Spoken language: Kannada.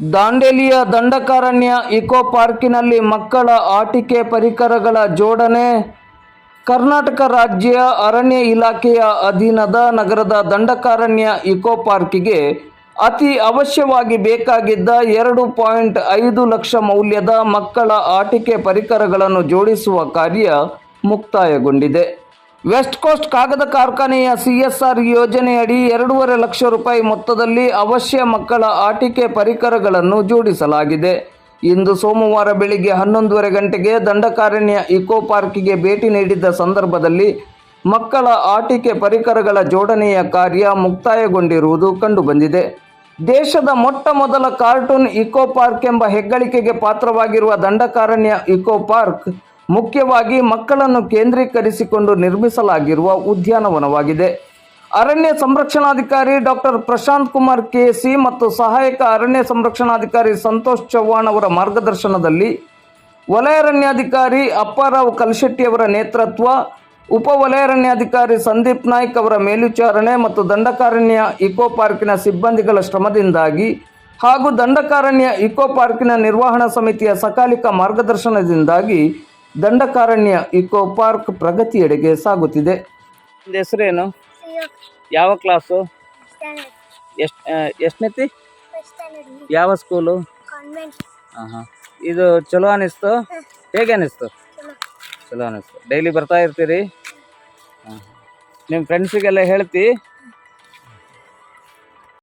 ದಾಂಡೇಲಿಯ ದಂಡಕಾರಣ್ಯ ಇಕೋ ಪಾರ್ಕಿನಲ್ಲಿ ಮಕ್ಕಳ ಆಟಿಕೆ ಪರಿಕರಗಳ ಜೋಡಣೆ, ಕರ್ನಾಟಕ ರಾಜ್ಯ ಅರಣ್ಯ ಇಲಾಖೆಯ ಅಧೀನದ ನಗರದ ದಂಡಕಾರಣ್ಯ ಇಕೋ ಪಾರ್ಕಿಗೆ ಅತಿ ಅವಶ್ಯವಾಗಿ ಬೇಕಾಗಿದ್ದ ಎರಡು ಪಾಯಿಂಟ್ ಐದು ಲಕ್ಷ ಮೌಲ್ಯದ ಮಕ್ಕಳ ಆಟಿಕೆ ಪರಿಕರಗಳನ್ನು ಜೋಡಿಸುವ ಕಾರ್ಯ ಮುಕ್ತಾಯಗೊಂಡಿದೆ. ವೆಸ್ಟ್ ಕೋಸ್ಟ್ ಕಾಗದ ಕಾರ್ಖಾನೆಯ ಸಿಎಸ್ಆರ್ ಯೋಜನೆಯಡಿ ಎರಡೂವರೆ ಲಕ್ಷ ರೂಪಾಯಿ ಮೊತ್ತದಲ್ಲಿ ಅವಶ್ಯ ಮಕ್ಕಳ ಆಟಿಕೆ ಪರಿಕರಗಳನ್ನು ಜೋಡಿಸಲಾಗಿದೆ. ಇಂದು ಸೋಮವಾರ ಬೆಳಿಗ್ಗೆ ಹನ್ನೊಂದುವರೆ ಗಂಟೆಗೆ ದಂಡಕಾರಣ್ಯ ಇಕೋ ಪಾರ್ಕಿಗೆ ಭೇಟಿ ನೀಡಿದ್ದ ಸಂದರ್ಭದಲ್ಲಿ ಮಕ್ಕಳ ಆಟಿಕೆ ಪರಿಕರಗಳ ಜೋಡಣೆಯ ಕಾರ್ಯ ಮುಕ್ತಾಯಗೊಂಡಿರುವುದು ಕಂಡುಬಂದಿದೆ. ದೇಶದ ಮೊಟ್ಟ ಮೊದಲ ಕಾರ್ಟೂನ್ ಇಕೋ ಪಾರ್ಕ್ ಎಂಬ ಹೆಗ್ಗಳಿಕೆಗೆ ಪಾತ್ರವಾಗಿರುವ ದಂಡಕಾರಣ್ಯ ಇಕೋ ಪಾರ್ಕ್ ಮುಖ್ಯವಾಗಿ ಮಕ್ಕಳನ್ನು ಕೇಂದ್ರೀಕರಿಸಿಕೊಂಡು ನಿರ್ಮಿಸಲಾಗಿರುವ ಉದ್ಯಾನವನವಾಗಿದೆ. ಅರಣ್ಯ ಸಂರಕ್ಷಣಾಧಿಕಾರಿ ಡಾಕ್ಟರ್ ಪ್ರಶಾಂತ್ ಕುಮಾರ್ ಕೆಸಿ ಮತ್ತು ಸಹಾಯಕ ಅರಣ್ಯ ಸಂರಕ್ಷಣಾಧಿಕಾರಿ ಸಂತೋಷ್ ಚವ್ಹಾಣ್ ಅವರ ಮಾರ್ಗದರ್ಶನದಲ್ಲಿ ವಲಯಾರಣ್ಯಾಧಿಕಾರಿ ಅಪ್ಪಾರಾವ್ ಕಲ್ಶೆಟ್ಟಿಯವರ ನೇತೃತ್ವ, ಉಪ ವಲಯಾರಣ್ಯಾಧಿಕಾರಿ ಸಂದೀಪ್ ನಾಯ್ಕ್ ಅವರ ಮೇಲ್ವಿಚಾರಣೆ ಮತ್ತು ದಂಡಕಾರಣ್ಯ ಇಕೋ ಪಾರ್ಕಿನ ಸಿಬ್ಬಂದಿಗಳ ಶ್ರಮದಿಂದಾಗಿ ಹಾಗೂ ದಂಡಕಾರಣ್ಯ ಇಕೋ ಪಾರ್ಕಿನ ನಿರ್ವಹಣಾ ಸಮಿತಿಯ ಸಕಾಲಿಕ ಮಾರ್ಗದರ್ಶನದಿಂದಾಗಿ ದಂಡಕಾರಣ್ಯ ಇಕೋ ಪಾರ್ಕ್ ಪ್ರಗತಿಯೆಡೆಗೆ ಸಾಗುತ್ತಿದೆ. ಹೆಸರೇನು? ಯಾವ ಕ್ಲಾಸು ಎಷ್ಟು ಎಷ್ಟನೇತಿ ಯಾವ ಸ್ಕೂಲು ಕಾನ್ವೆಂಟ್ ಹಾಂ ಹಾಂ ಇದು ಚಲೋ ಅನ್ನಿಸ್ತು ಹೇಗೆ ಅನ್ನಿಸ್ತು ಚಲೋ. ಅನ್ನಿಸ್ತು ಡೈಲಿ ಬರ್ತಾ ಇರ್ತೀರಿ? ಹಾಂ ನಿಮ್ಮ ಫ್ರೆಂಡ್ಸಿಗೆಲ್ಲ ಹೇಳ್ತಿ?